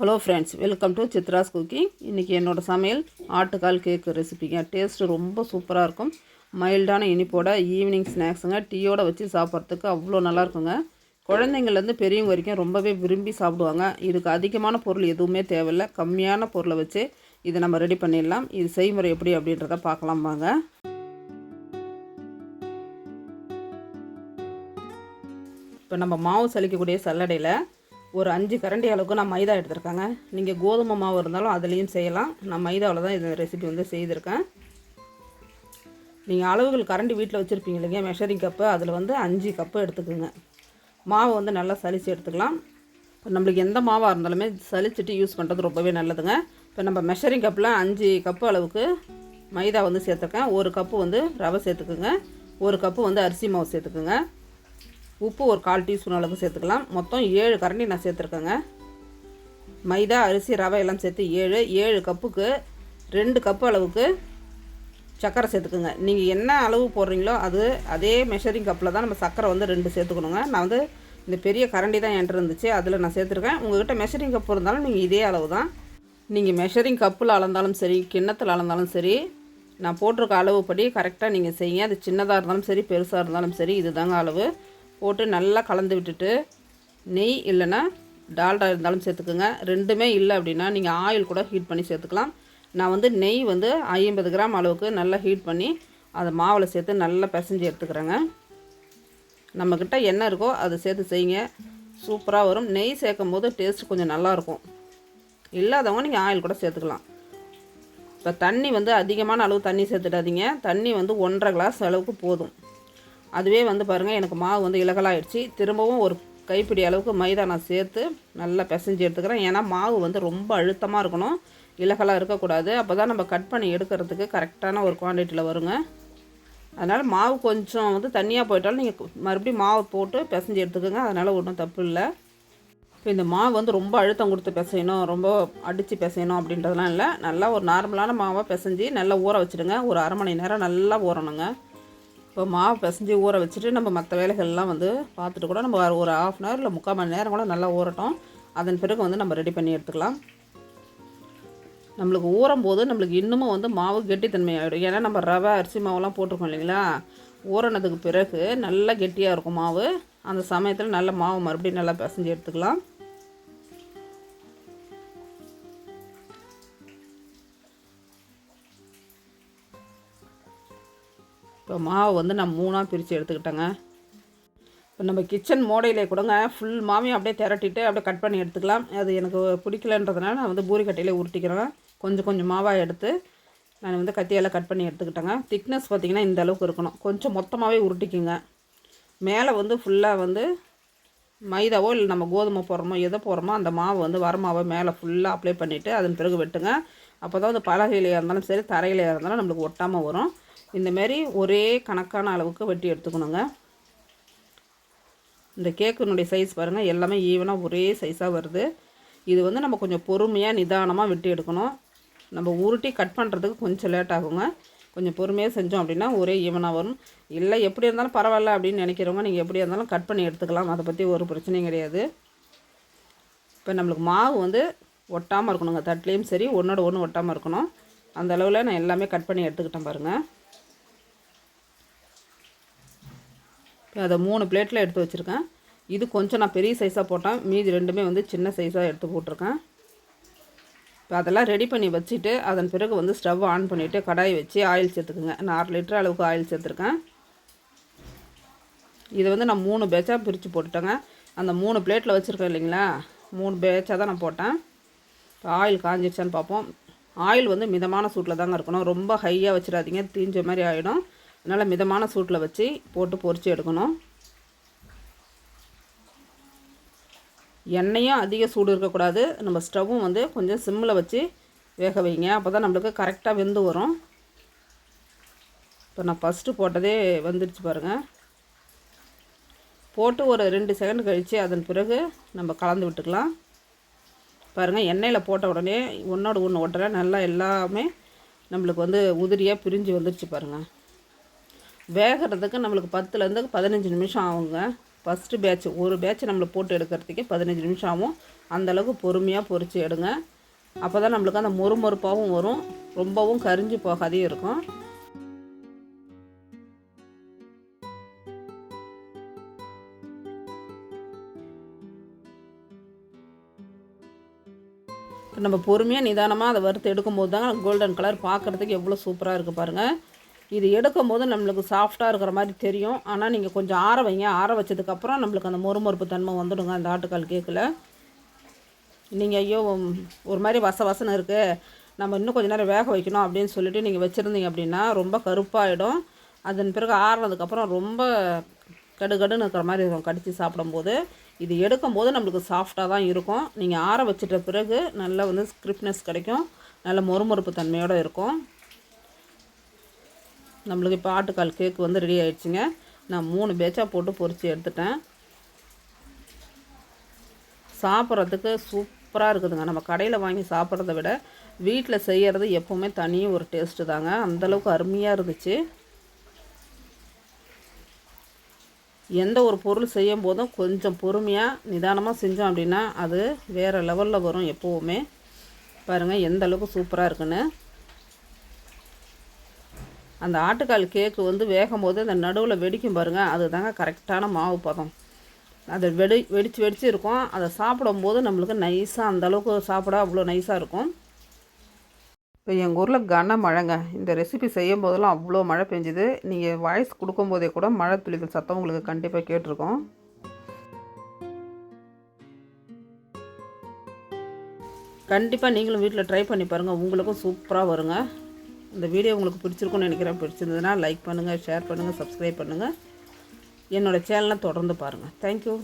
Hello friends welcome to Chitra's cooking இன்றைக்கி என்னோட சமையல் ஆட்டுக்கால் கேக்கு ரெசிபிங்க டேஸ்ட்டு ரொம்ப சூப்பராக இருக்கும். மைல்டான இனிப்போட ஈவினிங் ஸ்நாக்ஸுங்க டீயோட வச்சு சாப்பிட்றதுக்கு அவ்வளோ நல்லா இருக்குங்க குழந்தைங்கள்லேருந்து பெரியவங்க வரைக்கும் ரொம்பவே விரும்பி சாப்பிடுவாங்க. இதுக்கு அதிகமான பொருள் எதுவுமே தேவையில்லை. கம்மியான பொருளை வச்சு இதை நம்ம ரெடி பண்ணிடலாம். இது செய்முறை எப்படி அப்படின்றத பார்க்கலாம் வாங்க. இப்போ நம்ம மாவு சலிக்கக்கூடிய சல்லடையில் ஒரு அஞ்சு கரண்டி அளவுக்கு நான் மைதா எடுத்திருக்கேங்க. நீங்கள் கோதுமை மாவு இருந்தாலும் அதுலேயும் செய்யலாம். நான் மைதாவில் தான் இந்த ரெசிபி வந்து செய்திருக்கேன். நீங்கள் அளவுகள் கரண்டி வீட்டில் வச்சுருப்பீங்க இல்லைங்க மெஷரிங் கப்பு அதில் வந்து அஞ்சு கப்பு எடுத்துக்கோங்க. மாவை வந்து நல்லா சலித்து எடுத்துக்கலாம். இப்போ நம்மளுக்கு எந்த மாவாக இருந்தாலுமே சலிச்சுட்டு யூஸ் பண்ணுறது ரொம்பவே நல்லதுங்க. இப்போ நம்ம மெஷரிங் கப்பில் அஞ்சு கப்பு அளவுக்கு மைதா வந்து சேர்த்துருக்கேன். ஒரு கப்பு வந்து ரவை சேர்த்துக்குங்க. ஒரு கப்பு வந்து அரிசி மாவு சேர்த்துக்குங்க. உப்பு ஒரு கால் டீஸ்பூன் அளவுக்கு சேர்த்துக்கலாம். மொத்தம் ஏழு கரண்டி நான் சேர்த்துருக்கேங்க. மைதா அரிசி ரவை எல்லாம் சேர்த்து ஏழு ஏழு கப்புக்கு ரெண்டு கப்பு அளவுக்கு சர்க்கரை சேர்த்துக்குங்க. நீங்கள் என்ன அளவு போடுறீங்களோ அது அதே மெஷரிங் கப்பில் தான் நம்ம சர்க்கரை வந்து ரெண்டு சேர்த்துக்கணுங்க. நான் வந்து இந்த பெரிய கரண்டி தான் என்கிட்ட இருந்துச்சு. அதில் நான் சேர்த்துருக்கேன். உங்கள்கிட்ட மெஷரிங் கப் இருந்தாலும் நீங்கள் இதே அளவு தான். நீங்கள் மெஷரிங் கப்பில் அளந்தாலும் சரி கிண்ணத்தில் அளந்தாலும் சரி நான் போட்டிருக்க அளவுப்படி கரெக்டாக நீங்கள் செய்யுங்க. அது சின்னதாக இருந்தாலும் சரி பெருசாக இருந்தாலும் சரி இது தாங்க அளவு. போட்டு நல்லா கலந்து விட்டுட்டு நெய் இல்லைன்னா டால்டா இருந்தாலும் சேர்த்துக்குங்க. ரெண்டுமே இல்லை அப்படின்னா நீங்கள் ஆயில் கூட ஹீட் பண்ணி சேர்த்துக்கலாம். நான் வந்து நெய் வந்து ஐம்பது கிராம் அளவுக்கு நல்லா ஹீட் பண்ணி அதை மாவில் சேர்த்து நல்லா பிசைஞ்சு எடுத்துக்கிறேங்க. நம்மக்கிட்ட என்ன இருக்கோ அதை சேர்த்து செய்யுங்க. சூப்பராக வரும். நெய் சேர்க்கும் போது டேஸ்ட் கொஞ்சம் நல்லாயிருக்கும் இல்லாதவங்க நீங்கள் ஆயில் கூட சேர்த்துக்கலாம். இப்போ தண்ணி வந்து அதிகமான அளவு தண்ணி சேர்த்துடாதீங்க. தண்ணி வந்து ஒன்றரை கிளாஸ் அளவுக்கு போதும். அதுவே வந்து பாருங்கள் எனக்கு மாவு வந்து இலகலாகிடுச்சு திரும்பவும் ஒரு கைப்பிடி அளவுக்கு மைதா நான் சேர்த்து நல்லா பிசைஞ்சு எடுத்துக்கிறேன். ஏன்னா மாவு வந்து ரொம்ப அழுத்தமாக இருக்கணும். இலகலாக இருக்கக்கூடாது. அப்போ தான் நம்ம கட் பண்ணி எடுக்கிறதுக்கு கரெக்டான ஒரு குவான்டிட்டியில் வருங்க. அதனால் மாவு கொஞ்சம் வந்து தண்ணியாக போயிட்டாலும் நீங்கள் மறுபடியும் மாவு போட்டு பிசைஞ்சு எடுத்துக்கோங்க. அதனால் ஒன்றும் தப்பு இல்லை. இப்போ இந்த மாவு வந்து ரொம்ப அழுத்தம் கொடுத்து பிசையணும் ரொம்ப அடித்து பிசையணும் அப்படின்றதுலாம் இல்லை. நல்லா ஒரு நார்மலான மாவை பிசைஞ்சு நல்லா ஊற வச்சுடுங்க. ஒரு அரை மணி நேரம் நல்லா ஊறணுங்க. இப்போ மாவு பிசைஞ்சு ஊற வச்சுட்டு நம்ம மற்ற வேலைகள்லாம் வந்து பார்த்துட்டு கூட நம்ம ஒரு ஆஃப் அன் ஹவர் இல்லை முக்கால் மணி நேரம் கூட நல்லா ஊறட்டும். அதன் பிறகு வந்து நம்ம ரெடி பண்ணி எடுத்துக்கலாம். நம்மளுக்கு ஊறும் போது நம்மளுக்கு இன்னமும் வந்து மாவு கெட்டித்தன்மை ஆகிடும் ஏன்னா நம்ம ரவை அரிசி மாவுலாம் போட்டிருக்கோம் இல்லைங்களா? ஊறினதுக்கு பிறகு நல்லா கெட்டியாக இருக்கும் மாவு. அந்த சமயத்தில் நல்ல மாவு மறுபடியும் நல்லா பிசைஞ்சு எடுத்துக்கலாம். இப்போ மாவு வந்து நான் மூணாக பிரித்து எடுத்துக்கிட்டேங்க. இப்போ நம்ம கிச்சன் மோடையிலே கூடங்க. ஃபுல் மாவையும் அப்படியே திரட்டிட்டு அப்படியே கட் பண்ணி எடுத்துக்கலாம். அது எனக்கு பிடிக்கலன்றதுனால நான் வந்து பூரிக்கட்டையிலே உருட்டிக்கிறேன். கொஞ்சம் கொஞ்சம் மாவாக எடுத்து நான் வந்து கத்தியால் கட் பண்ணி எடுத்துக்கிட்டேங்க. திக்னஸ் பார்த்திங்கன்னா இந்த அளவுக்கு இருக்கணும். கொஞ்சம் மொத்தமாகவே உருட்டிக்குங்க. மேலே வந்து ஃபுல்லாக வந்து மைதாவோ இல்லை நம்ம கோதுமை போடுறோமோ எதை போடுறோமோ அந்த மாவு வந்து வர மாவை மேலே ஃபுல்லாக அப்ளை பண்ணிவிட்டு அதன் பிறகு வெட்டுங்க. அப்போ தான் வந்து பலகையிலையாக இருந்தாலும் சரி தரையிலையாக இருந்தாலும் நம்மளுக்கு ஒட்டாமல் வரும். இந்தமாரி ஒரே கணக்கான அளவுக்கு வெட்டி எடுத்துக்கணுங்க. இந்த கேக்கினுடைய சைஸ் பாருங்கள் எல்லாமே ஈவனாக ஒரே சைஸாக வருது. இது வந்து நம்ம கொஞ்சம் பொறுமையாக நிதானமாக வெட்டி எடுக்கணும். நம்ம உருட்டி கட் பண்ணுறதுக்கு கொஞ்சம் லேட் ஆகுங்க. கொஞ்சம் பொறுமையாக செஞ்சோம் அப்படின்னா ஒரே ஈவனாக வரும். இல்லை எப்படி இருந்தாலும் பரவாயில்ல அப்படின்னு நினைக்கிறவங்க நீங்கள் எப்படி இருந்தாலும் கட் பண்ணி எடுத்துக்கலாம். அதை பற்றி ஒரு பிரச்சனையும் கிடையாது. இப்போ நம்மளுக்கு மாவு வந்து ஒட்டாமல் இருக்கணுங்க. தட்லேயும் சரி ஒன்றோட ஒன்று ஒட்டாமல் இருக்கணும். அந்த அளவில் நான் எல்லாமே கட் பண்ணி எடுத்துக்கிட்டேன் பாருங்கள் அதை மூணு பிளேட்டில் எடுத்து வச்சுருக்கேன். இது கொஞ்சம் நான் பெரிய சைஸாக போட்டேன். மீதி ரெண்டுமே வந்து சின்ன சைஸாக எடுத்து போட்டிருக்கேன். இப்போ அதெல்லாம் ரெடி பண்ணி வச்சுட்டு அதன் பிறகு வந்து ஸ்டவ் ஆன் பண்ணிவிட்டு கடாய் வச்சு ஆயில் சேர்த்துக்குங்க. நான் அரை லிட்டர் அளவுக்கு ஆயில் சேர்த்துருக்கேன். இதை வந்து நான் மூணு பேட்சாக பிரித்து போட்டுட்டேங்க. அந்த மூணு பிளேட்டில் வச்சுருக்கேன் இல்லைங்களா? மூணு பேட்சாக தான் நான் போட்டேன். இப்போ ஆயில் காஞ்சிடுச்சான்னு பார்ப்போம். ஆயில் வந்து மிதமான சூட்டில் தாங்க இருக்கணும். ரொம்ப ஹையாக வச்சிடாதீங்க. தீஞ்ச மாதிரி ஆகிடும் அதனால் மிதமான சூட்டில் வச்சு போட்டு பொறிச்சு எடுக்கணும். எண்ணெயும் அதிக சூடு இருக்கக்கூடாது. நம்ம ஸ்டவ்வும் வந்து கொஞ்சம் சிம்மில் வச்சு வேக வைங்க. அப்போ தான் நம்மளுக்கு கரெக்டாக வெந்து வரும். இப்போ நான் ஃபஸ்ட்டு போட்டதே வெந்துடுச்சு பாருங்கள் போட்டு ஒரு ரெண்டு செகண்ட் கழித்து அதன் பிறகு நம்ம கலந்து விட்டுக்கலாம். பாருங்கள் எண்ணெயில் போட்ட உடனே ஒன்றோட ஒன்று ஒட்டுற நல்லா எல்லாமே நம்மளுக்கு வந்து உதிரியாக பிரிஞ்சு வந்துடுச்சு பாருங்கள் வேகிறதுக்கு நம்மளுக்கு பத்துலேருந்து பதினஞ்சு நிமிஷம் ஆகுங்க. ஃபஸ்ட்டு பேட்ச் ஒரு பேட்ச் நம்மளை போட்டு எடுக்கிறதுக்கே பதினஞ்சு நிமிஷம் ஆகும். அந்தளவுக்கு பொறுமையாக பொறிச்சு எடுங்க. அப்போ தான் நம்மளுக்கு அந்த மொறுமொறுப்பாகவும் வரும். ரொம்பவும் கரிஞ்சு போகாதே இருக்கும். இப்போ நம்ம பொறுமையாக நிதானமாக அதை வறுத்து எடுக்கும்போது தாங்க கோல்டன் கலர் பார்க்குறதுக்கு எவ்வளோ சூப்பராக இருக்குது பாருங்கள் இது எடுக்கும் போது நம்மளுக்கு சாஃப்டாக இருக்கிற மாதிரி தெரியும். ஆனால் நீங்கள் கொஞ்சம் ஆற வைங்க. ஆற வச்சதுக்கப்புறம் நம்மளுக்கு அந்த மொறுமொறுப்பு தன்மை வந்துடுங்க அந்த ஆட்டுக்கால் கேக்கில். நீங்கள் ஐயோ ஒரு மாதிரி வச வசனம் இருக்குது நம்ம இன்னும் கொஞ்சம் நேரம் வேக வைக்கணும் அப்படின்னு சொல்லிட்டு நீங்கள் வச்சுருந்தீங்க அப்படின்னா ரொம்ப கருப்பாயிடும். அதன் பிறகு ஆறுனதுக்கப்புறம் ரொம்ப கடுகடுன்னு இருக்கிற மாதிரி இருக்கும் கடித்து சாப்பிடும்போது. இது எடுக்கும் போது நம்மளுக்கு சாஃப்டாக தான் இருக்கும். நீங்கள் ஆற வச்சிட்ட பிறகு நல்லா வந்து ஸ்கிரிப்னஸ் கிடைக்கும். நல்ல மொறுமொறுப்பு தன்மையோடு இருக்கும். நம்மளுக்கு இப்போ ஆட்டுக்கால் கேக் வந்து ரெடி ஆயிடுச்சுங்க. நான் மூணு பேச்சாக போட்டு பொரித்து எடுத்துட்டேன். சாப்பிட்றதுக்கு சூப்பராக இருக்குதுங்க. நம்ம கடையில் வாங்கி சாப்பிட்றத விட வீட்டில் செய்கிறது எப்போவுமே தனி ஒரு டேஸ்ட்டு தாங்க. அந்தளவுக்கு அருமையாக இருந்துச்சு. எந்த ஒரு பொருள் செய்யும் போதும் கொஞ்சம் பொறுமையாக நிதானமாக செஞ்சோம் அப்படின்னா அது வேறு லெவலில் வரும் எப்போவுமே. பாருங்கள் எந்த அளவுக்கு சூப்பராக இருக்குன்னு. அந்த ஆட்டுக்கால் கேக்கு வந்து வேகும் போது அந்த நடுவில் வெடிக்கும் பாருங்கள் அது தாங்க கரெக்டான மாவு பதம். அது வெடி வெடித்து வெடித்து இருக்கும். அதை சாப்பிடும்போது நம்மளுக்கு நைஸாக அந்தளவுக்கு சாப்பிட அவ்வளோ நைஸாக இருக்கும். இப்போ எங்கள் ஊரில் கன மழைங்க. இந்த ரெசிபி செய்யும் போதெல்லாம் அவ்வளோ மழை பெஞ்சுது. நீங்கள் வாய்ஸ் கொடுக்கும்போதே கூட மழை துளிகள் சத்தம் உங்களுக்கு கண்டிப்பாக கேட்டிருக்கோம். கண்டிப்பாக நீங்களும் வீட்டில் ட்ரை பண்ணி பாருங்கள் உங்களுக்கும் சூப்பராக வருங்க. இந்த வீடியோ உங்களுக்கு பிடிச்சிருக்குன்னு நினைக்கிறேன். பிடிச்சிருந்ததுன்னா லைக் பண்ணுங்கள் ஷேர் பண்ணுங்கள் சப்ஸ்கிரைப் பண்ணுங்கள் என்னோடய சேனலை தொடர்ந்து பாருங்கள் தேங்க்யூ